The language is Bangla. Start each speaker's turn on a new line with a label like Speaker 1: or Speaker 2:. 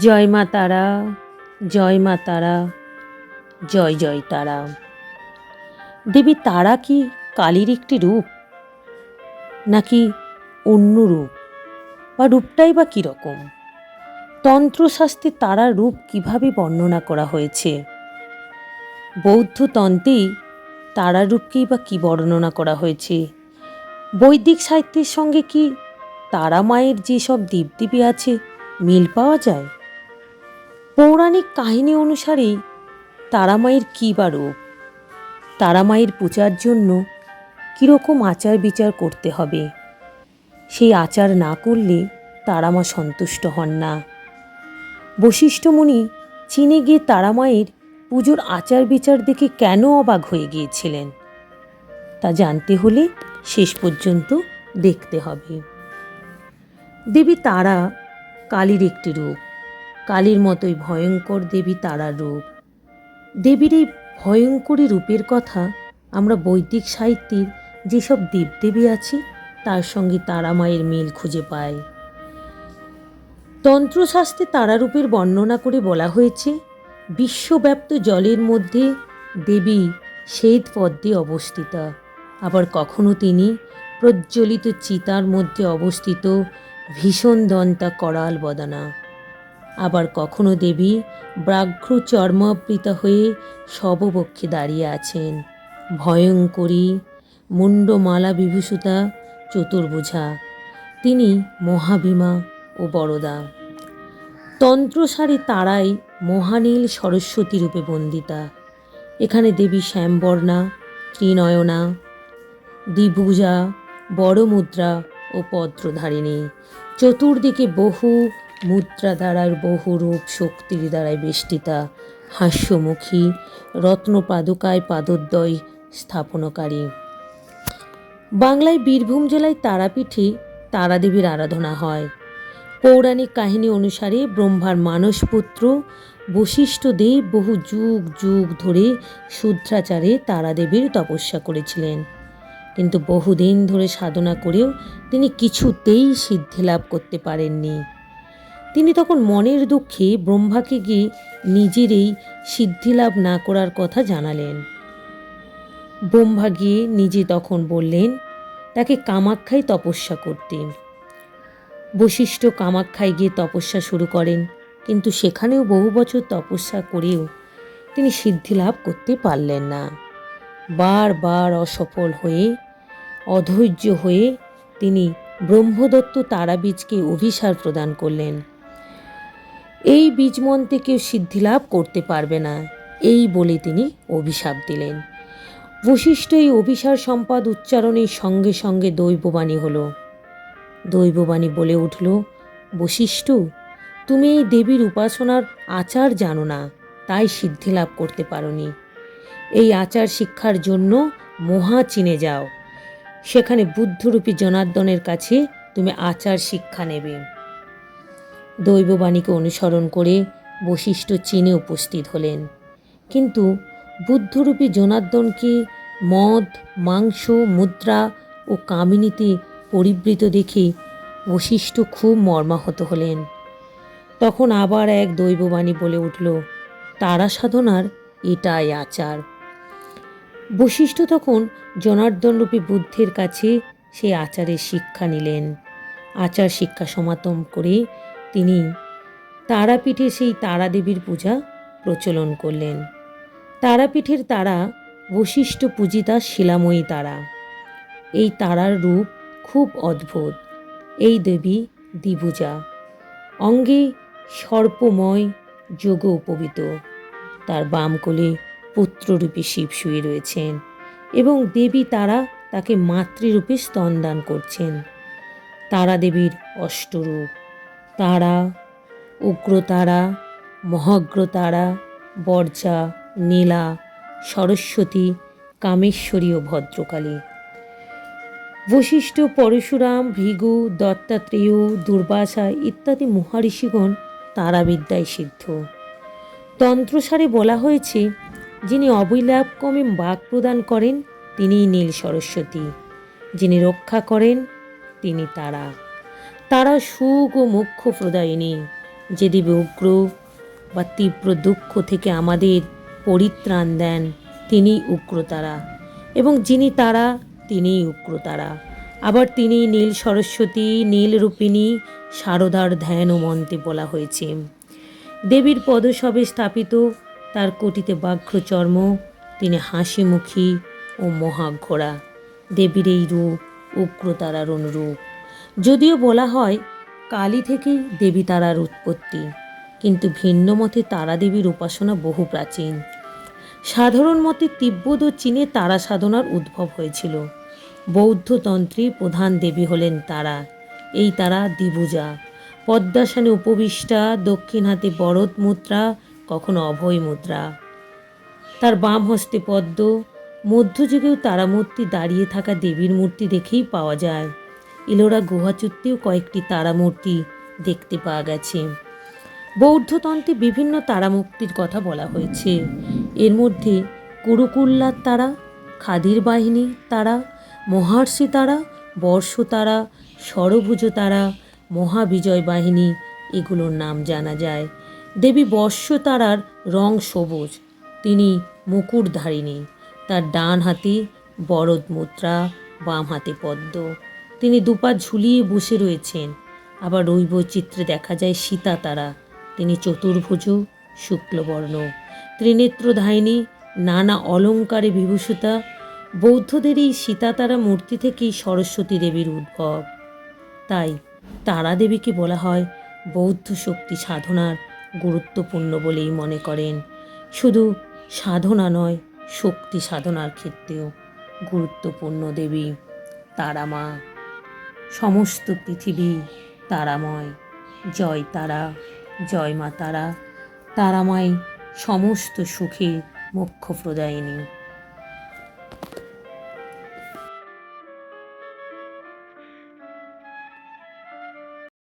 Speaker 1: জয় মা তারা, জয় মা তারা, জয় জয় তারা। দেবী তারা কি কালীর একটি রূপ, নাকি অন্য রূপ, বা রূপটাই বা কীরকম? তন্ত্রশাস্ত্রে তারার রূপ কীভাবে বর্ণনা করা হয়েছে? বৌদ্ধ তন্ত্রেই তারার রূপকেই বা কী বর্ণনা করা হয়েছে? বৈদিক সাহিত্যের সঙ্গে কি তারা মায়ের যেসব দেবদেবী আছে মিল পাওয়া যায়? পৌরাণিক কাহিনী অনুসারেই তারা মায়ের কী বা রূপ? তারা মায়ের পূজার জন্য কীরকম আচার বিচার করতে হবে? সেই আচার না করলে তারা মা সন্তুষ্ট হন না। বশিষ্ঠ মুনি চীনে গিয়ে তারা মায়ের পুজোর আচার বিচার দেখে কেন অবাক হয়ে গিয়েছিলেন? তা জানতে হলে শেষ পর্যন্ত দেখতে হবে। দেবী তারা কালীর একটি রূপ। কালীর মতোই ভয়ঙ্কর দেবী তারার রূপ। দেবীর এই ভয়ঙ্করী রূপের কথা আমরা বৈদিক সাহিত্যের যেসব দেবদেবী আছে, তার সঙ্গে তারা মায়ের মিল খুঁজে পাই। তন্ত্রশাস্ত্রে তারারূপের বর্ণনা করে বলা হয়েছে, বিশ্বব্যাপ্ত জলের মধ্যে দেবী শ্বেত পদ্মে অবস্থিতা। আবার কখনো তিনি প্রজ্বলিত চিতার মধ্যে অবস্থিত ভীষণ দন্তা করাল বদনা। আবার কখনো দেবী ব্রাঘ্র চর্মাবৃতা হয়ে শববক্ষে দাঁড়িয়ে আছেন। ভয়ঙ্করী মুন্ডমালা বিভূষিতা চতুর্ভুজা। তিনি মহাভীমা ও বড়দা তন্ত্রসারে তারাই মহানীল সরস্বতী রূপে বন্দিতা। এখানে দেবী শ্যামবর্ণা, ত্রিনয়না, দ্বিভুজা বড় মুদ্রা ও পত্রধারিণী। চতুর্দিকে বহু মুদ্রা দ্বারার বহু রূপ শক্তির দ্বারায় বেষ্টিতা। হাস্যমুখী রত্নপাদুকায় পাদোদ্বয় স্থাপনকারী। বাংলায় বীরভূম জেলায় তারাপীঠে তারাদেবীর আরাধনা হয়। পৌরাণিক কাহিনী অনুসারে ব্রহ্মার মানসপুত্র বশিষ্ঠ দেব বহু যুগ যুগ ধরে শুদ্রাচারে তারাদেবীর তপস্যা করেছিলেন। কিন্তু বহুদিন ধরে সাধনা করেও তিনি কিছুতেই সিদ্ধি লাভ করতে পারেননি। তিনি তখন মনের দুঃখে ব্রহ্মাকে গিয়ে নিজেরই সিদ্ধি লাভ না করার কথা জানালেন। ব্রহ্মা গিয়ে নিজে তখন বললেন, তাকে কামাখ্যায় তপস্যা করতেন। বশিষ্ঠ কামাখ্যায় গিয়ে তপস্যা শুরু করেন, কিন্তু সেখানেও বহু বছর তপস্যা করেও তিনি সিদ্ধি লাভ করতে পারলেন না। বারবার অসফল হয়ে অধৈর্য হয়ে তিনি ব্রহ্মদত্ত তারাবীজকে অভিসার প্রদান করলেন। এই বীজমন্ত্রে কেউ সিদ্ধিলাভ করতে পারবে না, এই বলে তিনি অভিশাপ দিলেন। বশিষ্ঠ এই অভিসার সম্পাদ উচ্চারণের সঙ্গে সঙ্গে দৈববাণী হল। দৈববাণী বলে উঠল, বশিষ্ঠ, তুমি এই দেবীর উপাসনার আচার জানো না, তাই সিদ্ধি লাভ করতে পারোনি। এই আচার শিক্ষার জন্য মহা চিনে যাও। সেখানে বুদ্ধরূপী জনার্দনের কাছে তুমি আচার শিক্ষা নেবে। দৈববাণীকে অনুসরণ করে বশিষ্ঠ চীনে উপস্থিত হলেন। কিন্তু বুদ্ধরূপী জনার্দনকে মদ, মাংস, মুদ্রা ও কামিনীতে পরিবৃত দেখে বশিষ্ঠ খুব মর্মাহত হলেন। তখন আবার এক দৈববাণী বলে উঠল তারা সাধনার এটাই আচার। বশিষ্ঠ তখন জনার্দনরূপী বুদ্ধের কাছে সেই আচারের শিক্ষা নিলেন। আচার শিক্ষা সমাতম করে তিনি তারাপীঠে সেই তারাদেবীর পূজা প্রচলন করলেন। তারাপীঠের তারা বশিষ্ঠ পূজিতা শিলাময়ী তারা। এই তারার রূপ খুব অদ্ভুত। এই দেবী দ্বিভুজা। অঙ্গে সর্পময় যোগ উপবিত। তার বাম কোলে পুত্ররূপী শিব শুয়ে রয়েছেন এবং দেবী তারা তাকে মাতৃরূপে স্তন দান করছেন। তারা দেবীর অষ্টরূপ, তারা, উগ্রতারা, মহাগ্রতারা, বর্জা, নীলা, সরস্বতী, কামেশ্বরী ও ভদ্রকালী। বশিষ্ঠ পরশুরাম, ভৃগু, দত্তাত্রেয়, দুর্বাসা ইত্যাদি মহারিষিগণ তারাবিদ্যায় সিদ্ধ। তন্ত্রসারে বলা হয়েছে যিনি অবিলাপক্রমে বাক প্রদান করেন, তিনিই নীল সরস্বতী। যিনি রক্ষা করেন, তিনি তারা। তারা সুখ ও মোক্ষ প্রদায়িনী, যে দেবী উগ্র বা তীব্র দুঃখ থেকে আমাদের পরিত্রাণ দেন, তিনিই উগ্রতারা এবং যিনি তারা, তিনিই উগ্রতারা আবার তিনি নীল সরস্বতী, নীল রূপিণী, সারদার ধ্যান ও মন্ত্রে বলা হয়েছে। দেবীর পদসবে স্থাপিত তার কোটিতে ব্যাঘ্র চর্ম তিনি হাসিমুখী ও মহাঘোড়া, দেবীর এই রূপ, উগ্রতারার অনুরূপ। যদিও বলা হয়, কালী থেকেই দেবী তারার উৎপত্তি, কিন্তু ভিন্ন মতে তারা দেবীর উপাসনা বহু প্রাচীন। সাধারণ মতে তিব্বত ও চীনে তারা সাধনার উদ্ভব হয়েছিল। বৌদ্ধতন্ত্রে প্রধান দেবী হলেন তারা। এই তারা দিবুজা পদ্মাসনে উপবিষ্টা, দক্ষিণ হাতে বরদ মুদ্রা কখনো অভয় মুদ্রা। তার বাম হস্তে পদ্ম, মধ্যযুগেও তারামূর্তি দাঁড়িয়ে থাকা দেবীর মূর্তি দেখেই পাওয়া যায়। ইলোরা গুহাচুত্তেও কয়েকটি তারামূর্তি দেখতে পাওয়া গেছে। বৌদ্ধতন্ত্রে বিভিন্ন তারামূর্তির কথা বলা হয়েছে। এর মধ্যে কুরুকুল্লার তারা, খাদির বাহিনী তারা, মহার্ষি তারা, বর্ষ তারা সরভুজ তারা, মহাবিজয় বাহিনী, এগুলোর নাম জানা যায়। দেবী বর্ষতারার রং সবুজ, তিনি মুকুটধারিণী। তার ডান হাতে বরদ মুদ্রা বাম হাতে পদ্ম। তিনি দুপা ঝুলিয়ে বসে রয়েছেন। আবার ওই বৈচিত্র্যে দেখা যায় সীতা তারা তিনি চতুর্ভুজ, শুক্লবর্ণ। ত্রিনেত্রধায়িনী নানা অলঙ্কারে বিভূষিতা। বৌদ্ধদের এই সীতাতারা মূর্তি থেকেই সরস্বতী দেবীর উদ্ভব। তাই তারা দেবীকে বলা হয় বৌদ্ধ শক্তি সাধনার গুরুত্বপূর্ণ বলেই মনে করেন। শুধু সাধনা নয়, শক্তি সাধনার ক্ষেত্রেও গুরুত্বপূর্ণ দেবী তারা মা সমস্ত পৃথিবী তারাময়। জয় তারা, জয় মা তারা। তারাময় সমস্ত সুখে মোক্ষ প্রদায়িনী।